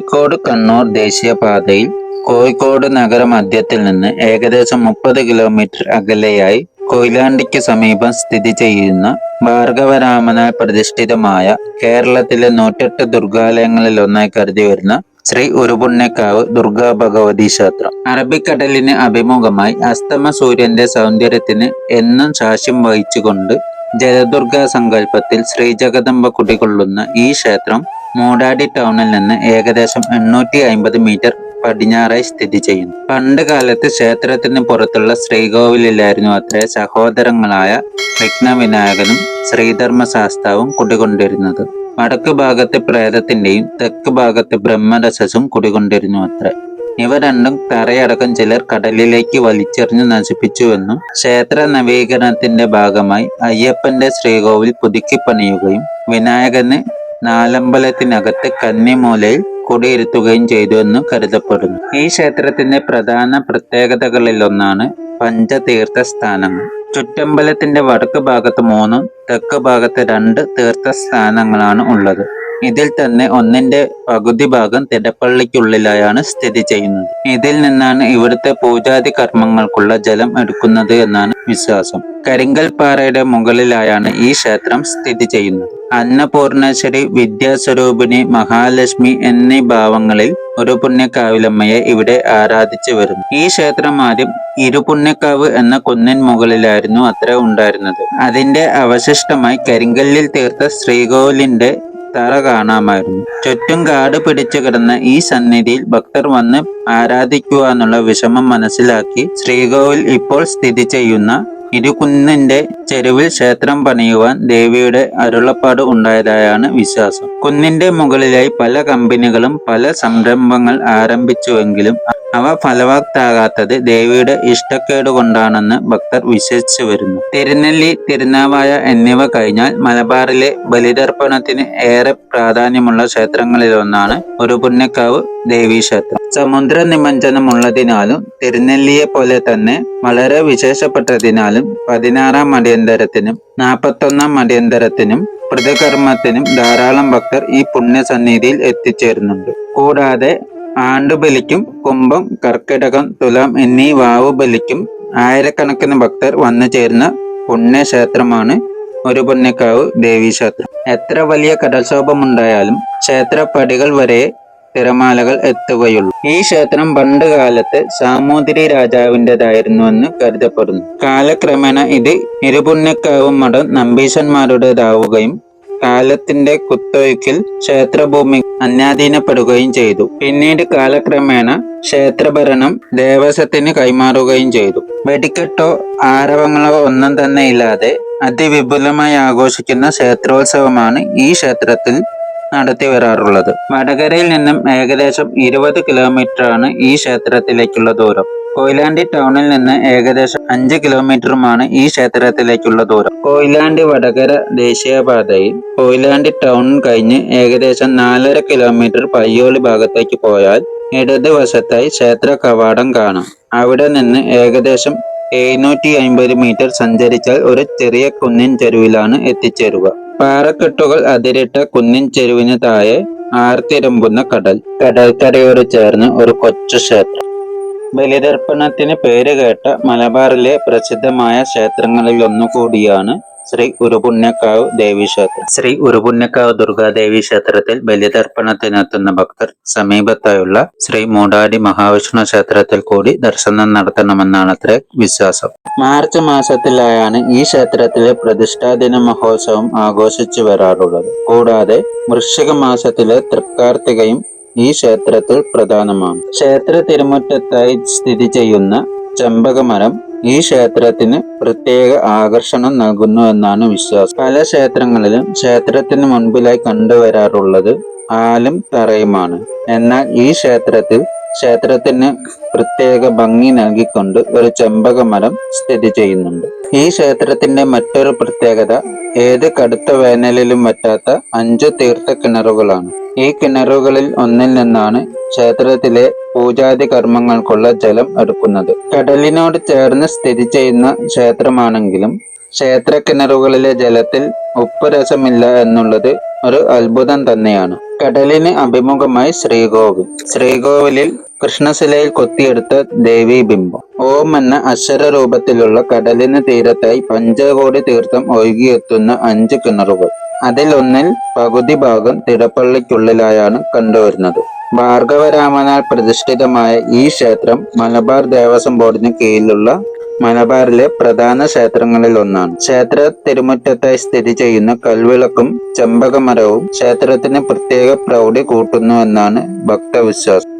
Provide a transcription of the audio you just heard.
കോഴിക്കോട് കണ്ണൂർ ദേശീയപാതയിൽ കോഴിക്കോട് നഗര മധ്യത്തിൽ നിന്ന് ഏകദേശം മുപ്പത് കിലോമീറ്റർ അകലെയായി കൊയിലാണ്ടിക്ക് സമീപം സ്ഥിതി ചെയ്യുന്ന ഭാർഗവരാമനാൽ പ്രതിഷ്ഠിതമായ കേരളത്തിലെ നൂറ്റെട്ട് ദുർഗാലയങ്ങളിൽ ഒന്നായി കരുതി വരുന്ന ശ്രീ ഉരുപുണ്യക്കാവ് ദുർഗാ ഭഗവതി ക്ഷേത്രം. അറബിക്കടലിന് അഭിമുഖമായി അസ്തമ സൂര്യന്റെ സൗന്ദര്യത്തിന് എന്നും സാക്ഷ്യം വഹിച്ചുകൊണ്ട് ജലദുർഗ സങ്കല്പത്തിൽ ശ്രീജഗദംബ കുടികൊള്ളുന്ന ഈ ക്ഷേത്രം മൂടാടി ടൗണിൽ നിന്ന് ഏകദേശം എണ്ണൂറ്റി അമ്പത് മീറ്റർ പടിഞ്ഞാറായി സ്ഥിതി ചെയ്യുന്നു. പണ്ട് കാലത്ത് ക്ഷേത്രത്തിന് പുറത്തുള്ള ശ്രീകോവിലായിരുന്നു അത്രേ സഹോദരങ്ങളായ വിഘ്നവിനായകനും ശ്രീധർമ്മശാസ്താവും കുടികൊണ്ടിരുന്നത്. വടക്ക് ഭാഗത്ത് പ്രേതത്തിന്റെയും തെക്ക് ഭാഗത്ത് ബ്രഹ്മരസസും കുടികൊണ്ടിരുന്നു അത്രേ. ഇവ രണ്ടും തറയടക്കം ചിലർ കടലിലേക്ക് വലിച്ചെറിഞ്ഞു നശിപ്പിച്ചുവെന്നും ക്ഷേത്ര നവീകരണത്തിന്റെ ഭാഗമായി അയ്യപ്പന്റെ ശ്രീകോവിൽ പുതുക്കി പണിയുകയും വിനായകന് നാലമ്പലത്തിനകത്ത് കന്നിമൂലയിൽ കുടിയിരുത്തുകയും ചെയ്തു എന്ന് കരുതപ്പെടുന്നു. ഈ ക്ഷേത്രത്തിന്റെ പ്രധാന പ്രത്യേകതകളിലൊന്നാണ് പഞ്ചതീർത്ഥ സ്ഥാനങ്ങൾ ചുറ്റമ്പലത്തിന്റെ വടക്ക് ഭാഗത്ത് മൂന്നും തെക്ക് ഭാഗത്ത് രണ്ട് തീർത്ഥസ്ഥാനങ്ങളാണ് ഉള്ളത്. ഇതിൽ തന്നെ ഒന്നിന്റെ പകുതി ഭാഗം തിടപ്പള്ളിക്കുള്ളിലായാണ് സ്ഥിതി ചെയ്യുന്നത്. ഇതിൽ നിന്നാണ് ഇവിടുത്തെ പൂജാതി കർമ്മങ്ങൾക്കുള്ള ജലം എടുക്കുന്നത് എന്നാണ് വിശ്വാസം. കരിങ്കൽ പാറയുടെ മുകളിലായാണ് ഈ ക്ഷേത്രം സ്ഥിതി ചെയ്യുന്നത്. അന്നപൂർണേശ്വരി വിദ്യാസ്വരൂപിണി മഹാലക്ഷ്മി എന്നീ ഭാവങ്ങളിൽ ഒരു പുണ്യക്കാവിലമ്മയെ ഇവിടെ ആരാധിച്ചു വരുന്നു. ഈ ക്ഷേത്രം ആദ്യം ഇരുപുണ്യക്കാവ് എന്ന കുന്നിൻ മുകളിലായിരുന്നു അത്ര ഉണ്ടായിരുന്നത്. അതിന്റെ അവശിഷ്ടമായി കരിങ്കല്ലിൽ തീർത്ത ശ്രീകോവിലിന്റെ തറ കാണാമായിരുന്നു. ചുറ്റും കാട് പിടിച്ചു കിടന്ന ഈ സന്നിധിയിൽ ഭക്തർ വന്ന് ആരാധിക്കുക എന്നുള്ള വിഷമം മനസ്സിലാക്കി ശ്രീകോവിൽ ഇപ്പോൾ സ്ഥിതി ചെയ്യുന്ന ഇരുകുന്നിന്റെ ചെരുവിൽ ക്ഷേത്രം പണിയുവാൻ ദേവിയുടെ അരുളപ്പാട് ഉണ്ടായതായാണ് വിശ്വാസം. കുന്നിന്റെ മുകളിലായി പല കമ്പനികളും പല സംരംഭങ്ങൾ ആരംഭിച്ചുവെങ്കിലും അവ ഫലവത്താകാത്തത് ദേവിയുടെ ഇഷ്ടക്കേട് കൊണ്ടാണെന്ന് ഭക്തർ വിശ്വസിച്ചു വരുന്നു. തിരുനെല്ലി തിരുനാവായ എന്നിവ കഴിഞ്ഞാൽ മലബാറിലെ ബലിതർപ്പണത്തിന് ഏറെ പ്രാധാന്യമുള്ള ക്ഷേത്രങ്ങളിലൊന്നാണ് ഒരു പുണ്യക്കാവ് ദേവീക്ഷേത്രം. സമുദ്ര നിമഞ്ജനമുള്ളതിനാലും തിരുനെല്ലിയെ പോലെ തന്നെ വളരെ വിശേഷപ്പെട്ടതിനാലും പതിനാറാം മടിയന്തരത്തിനും നാൽപ്പത്തൊന്നാം മടിയന്തരത്തിനും പ്രതികർമ്മത്തിനും ധാരാളം ഭക്തർ ഈ പുണ്യസന്നിധിയിൽ എത്തിച്ചേരുന്നുണ്ട്. കൂടാതെ ആണ്ടുബലിക്കും കുംഭം കർക്കിടകം തുലാം എന്നീ വാവുബലിക്കും ആയിരക്കണക്കിന് ഭക്തർ വന്നു ചേരുന്ന പുണ്യക്ഷേത്രമാണ് ഒരു പുണ്യക്കാവ് ദേവീക്ഷേത്രം. എത്ര വലിയ കടൽക്ഷോഭമുണ്ടായാലും ക്ഷേത്രപ്പടികൾ വരെ തിരമാലകൾ എത്തുകയുള്ളൂ. ഈ ക്ഷേത്രം പണ്ട് കാലത്ത് സാമൂതിരി രാജാവിന്റെതായിരുന്നുവെന്ന് കരുതപ്പെടുന്നു. കാലക്രമേണ ഇത് ഇരുപുണ്യക്കാവും മഠം നമ്പീശന്മാരുടേതാവുകയും കാലത്തിന്റെ കുത്തൊഴുക്കിൽ ക്ഷേത്രഭൂമി അന്യാധീനപ്പെടുകയും ചെയ്തു. പിന്നീട് കാലക്രമേണ ക്ഷേത്രഭരണം ദേവസ്വത്തിന് കൈമാറുകയും ചെയ്തു. വെടിക്കെട്ടോ ആരവങ്ങളോ ഒന്നും തന്നെ ഇല്ലാതെ അതിവിപുലമായി ആഘോഷിക്കുന്ന ക്ഷേത്രോത്സവമാണ് ഈ ക്ഷേത്രത്തിൽ നടത്തി വരാറുള്ളത്. വടകരയിൽ നിന്നും ഏകദേശം ഇരുപത് കിലോമീറ്റർ ആണ് ഈ ക്ഷേത്രത്തിലേക്കുള്ള ദൂരം. കൊയിലാണ്ടി ടൗണിൽ നിന്ന് ഏകദേശം അഞ്ച് കിലോമീറ്ററുമാണ് ഈ ക്ഷേത്രത്തിലേക്കുള്ള ദൂരം. കൊയിലാണ്ടി വടകര ദേശീയപാതയിൽ കൊയിലാണ്ടി ടൗൺ കഴിഞ്ഞ് ഏകദേശം നാലര കിലോമീറ്റർ പയ്യോളി ഭാഗത്തേക്ക് പോയാൽ ഇടതുവശത്തായി ക്ഷേത്ര കവാടം കാണാം. അവിടെ നിന്ന് ഏകദേശം എഴുന്നൂറ്റി അമ്പത് മീറ്റർ സഞ്ചരിച്ചാൽ ഒരു ചെറിയ കുന്നിൻ ചെരുവിലാണ് എത്തിച്ചേരുക. പാറക്കെട്ടുകൾ അതിരിട്ട കുന്നിൻ ചെരുവിന് താഴെ ആർത്തിരമ്പുന്ന കടൽ. കടൽക്കരയോട് ചേർന്ന് ഒരു കൊച്ചു ക്ഷേത്രം. ബലിതർപ്പണത്തിന് പേര് കേട്ട മലബാറിലെ പ്രസിദ്ധമായ ക്ഷേത്രങ്ങളിൽ ഒന്നുകൂടിയാണ് ശ്രീ ഉരുപുണ്യക്കാവ് ദേവീക്ഷേത്രം ശ്രീ ഉരുപുണ്യക്കാവ് ദുർഗാദേവി ക്ഷേത്രത്തിൽ ബലിതർപ്പണത്തിനെത്തുന്ന ഭക്തർ സമീപത്തായുള്ള ശ്രീ മൂടാടി മഹാവിഷ്ണു ക്ഷേത്രത്തിൽ കൂടി ദർശനം നടത്തണമെന്നാണ് അത്ര വിശ്വാസം. മാർച്ച് മാസത്തിലായാണ് ഈ ക്ഷേത്രത്തിലെ പ്രതിഷ്ഠാദിന മഹോത്സവം ആഘോഷിച്ചു വരാറുള്ളത്. കൂടാതെ വൃശ്ചിക മാസത്തിലെ തൃക്കാർത്തികയും ഈ ക്ഷേത്രത്തിൽ പ്രധാനമാണ്. ക്ഷേത്ര തിരുമുറ്റത്തായി സ്ഥിതി ചെയ്യുന്ന ചെമ്പകമരം ഈ ക്ഷേത്രത്തിന് പ്രത്യേക ആകർഷണം നൽകുന്നു എന്നാണ് വിശ്വാസം. പല ക്ഷേത്രങ്ങളിലും ക്ഷേത്രത്തിന് മുൻപിലായി കണ്ടുവരാറുള്ളത് ആലും തറയുമാണ്. എന്നാൽ ഈ ക്ഷേത്രത്തിൽ ക്ഷേത്രത്തിന് പ്രത്യേക ഭംഗി നൽകിക്കൊണ്ട് ഒരു ചെമ്പക മരം സ്ഥിതി ചെയ്യുന്നുണ്ട്. ഈ ക്ഷേത്രത്തിന്റെ മറ്റൊരു പ്രത്യേകത ഏത് കടുത്ത വേനലിലും വറ്റാത്ത അഞ്ചു തീർത്ഥ കിണറുകളാണ്. ഈ കിണറുകളിൽ ഒന്നിൽ നിന്നാണ് ക്ഷേത്രത്തിലെ പൂജാതി കർമ്മങ്ങൾക്കുള്ള ജലം എടുക്കുന്നത് കടലിനോട് ചേർന്ന് സ്ഥിതി ചെയ്യുന്ന ക്ഷേത്രമാണെങ്കിലും ക്ഷേത്ര കിണറുകളിലെ ജലത്തിൽ ഉപ്പ് രസമില്ല എന്നുള്ളത് ഒരു അത്ഭുതം തന്നെയാണ്. കടലിന് അഭിമുഖമായി ശ്രീകോവിൽ. ശ്രീകോവിലിൽ കൃഷ്ണശിലയിൽ കൊത്തിയെടുത്ത ദേവീബിംബം ഓം എന്ന അക്ഷര രൂപത്തിലുള്ള കടലിന് തീരത്തായി പഞ്ചകോടി തീർത്ഥം ഒഴുകിയെത്തുന്ന അഞ്ച് കിണറുകൾ. അതിലൊന്നിൽ പകുതി ഭാഗം തിടപ്പള്ളിക്കുള്ളിലായാണ് കണ്ടുവരുന്നത്. ഭാർഗവരാമനാൽ പ്രതിഷ്ഠിതമായ ഈ ക്ഷേത്രം മലബാർ ദേവസ്വം ബോർഡിന് കീഴിലുള്ള മലബാറിലെ പ്രധാന ക്ഷേത്രങ്ങളിൽ ഒന്നാണ് ക്ഷേത്ര തിരുമുറ്റത്തായി സ്ഥിതി ചെയ്യുന്ന കൽവിളക്കും ചെമ്പകമരവും ക്ഷേത്രത്തിന് പ്രത്യേക പ്രൗഢി കൂട്ടുന്നു എന്നാണ് ഭക്തവിശ്വാസം.